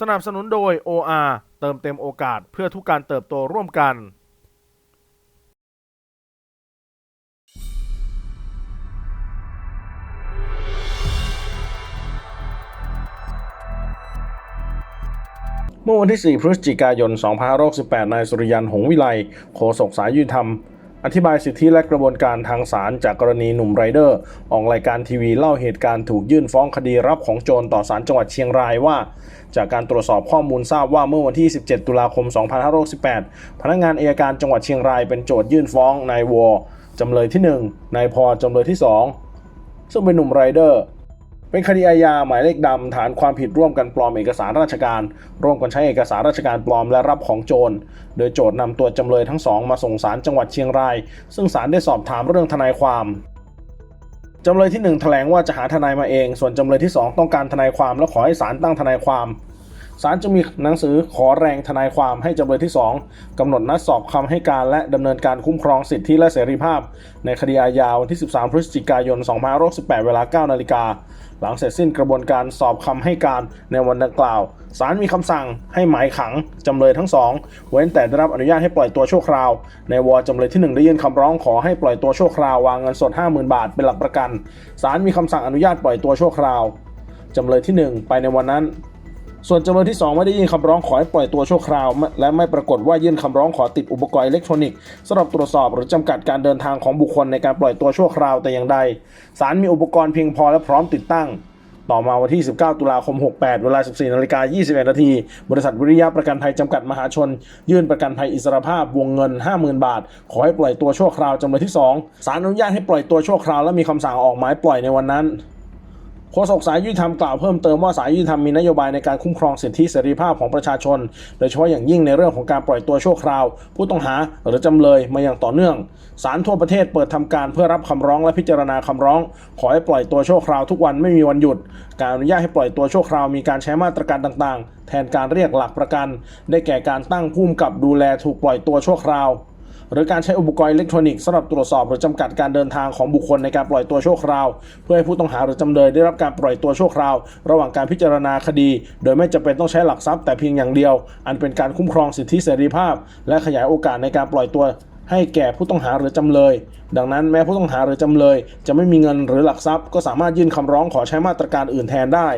สนับสนุนโดย OR เติมเต็มโอกาสเพื่อทุกการเติบโตร่วมกัน เมื่อวันที่ 4 พฤศจิกายน 2568 นายสุริยัน หงวิไลโฆษกสายยุติธรรม อธิบายสิทธิและกระบวนการทางศาลจากกรณีหนุ่มไรเดอร์ ออกรายการทีวีเล่าเหตุการณ์ถูกยื่นฟ้องคดีรับของโจรต่อศาลจังหวัดเชียงรายว่า จากการตรวจสอบข้อมูลทราบว่าเมื่อวันที่ 17 ตุลาคม 2568 พนักงานอายการจังหวัดเชียงรายเป็นโจทยื่นฟ้องนายวอจำเลยที่ 1 นายพอจำเลยที่ 2 ซึ่งเป็นหนุ่มไรเดอร์ เป็นคดีอาญาหมายเลขดำฐานความผิดร่วมกันปลอมเอกสารราชการ ร่วมกันใช้เอกสารราชการปลอมและรับของโจร โดยโจทย์นำตัวจำเลยทั้งสองมาส่งสารจังหวัดเชียงราย ซึ่งศาลได้สอบถามเรื่องทนายความจำเลยที่1แถลงว่าจะหาทนายมาเอง ส่วนจำเลยที่ 2 ต้องการทนายความและขอให้ศาลตั้งทนายความ ศาลจะมีหนังสือขอแรงทนายความให้จำเลยที่ 2 กำหนดนัดสอบคำให้การและดำเนินการคุ้มครองสิทธิและเสรีภาพ ในคดีอาญาวันที่ 13 พฤศจิกายน 2568เวลา 9 นาฬิกา หลังเสร็จสิ้นกระบวนการสอบคำให้การในวันดังกล่าว ศาลมีคำสั่งให้หมายขังจำเลยทั้งสองเว้นแต่ได้รับอนุญาตให้ปล่อยตัวชั่วคราว ในวอจำเลยที่ 1 ได้ยื่นคำร้องขอให้ปล่อยตัวชั่วคราววางเงินสด 50,000 บาทเป็นหลักประกัน ศาลมีคำสั่งอนุญาตปล่อยตัวชั่วคราวจำเลยที่ 1 ไปในวันนั้น ส่วนจำเลยที่ 2 ไม่ได้ยื่นคำร้องขอให้ปล่อยตัวชั่วคราว และไม่ปรากฏว่ายื่นคำร้องขอติดอุปกรณ์อิเล็กทรอนิกส์สำหรับตรวจสอบหรือจำกัดการเดินทางของบุคคลในการปล่อยตัวชั่วคราวแต่อย่างใดศาลมีอุปกรณ์เพียงพอและพร้อมติดตั้ง ต่อมาวันที่ 19 ตุลาคม 68 เวลา 14นาฬิกา21นาทีบริษัทวิริยะประกันภัยจำกัดมหาชน ยื่นประกันภัยอิสรภาพวงเงิน 50,000 บาท ขอให้ปล่อยตัวชั่วคราวจำเลยที่ 2 ศาลอนุญาตให้ปล่อยตัวชั่วคราวและมีคำสั่งออกหมายปล่อยในวันนั้น โฆษกสายยุติธรรมกล่าวเพิ่มเติมว่าสายยุติธรรมมีนโยบายในการคุ้มครองสิทธิเสรีภาพของประชาชน โดยเฉพาะอย่างยิ่งในเรื่องของการปล่อยตัวชั่วคราว ผู้ต้องหาหรือจำเลยมาอย่างต่อเนื่องศาลทั่วประเทศเปิดทำการเพื่อรับคำร้องและพิจารณาคำร้อง ขอให้ปล่อยตัวชั่วคราวทุกวันไม่มีวันหยุด การอนุญาตให้ปล่อยตัวชั่วคราวมีการใช้มาตรการต่างๆ แทนการเรียกหลักประกัน ได้แก่การตั้งผู้กำกับดูแลถูกปล่อยตัวชั่วคราว หรือการใช้อุปกรณ์อิเล็กทรอนิกส์สำหรับตรวจสอบหรือจำกัดการเดินทางของบุคคลในการปล่อยตัวชั่วคราว เพื่อให้ผู้ต้องหาหรือจำเลยได้รับการปล่อยตัวชั่วคราว ระหว่างการพิจารณาคดี โดยไม่จำเป็นต้องใช้หลักทรัพย์แต่เพียงอย่างเดียว อันเป็นการคุ้มครองสิทธิเสรีภาพ และขยายโอกาสในการปล่อยตัวให้แก่ผู้ต้องหาหรือจำเลย ดังนั้นแม้ผู้ต้องหาหรือจำเลย จะไม่มีเงินหรือหลักทรัพย์ ก็สามารถยื่นคำร้องขอใช้มาตรการอื่นแทนได้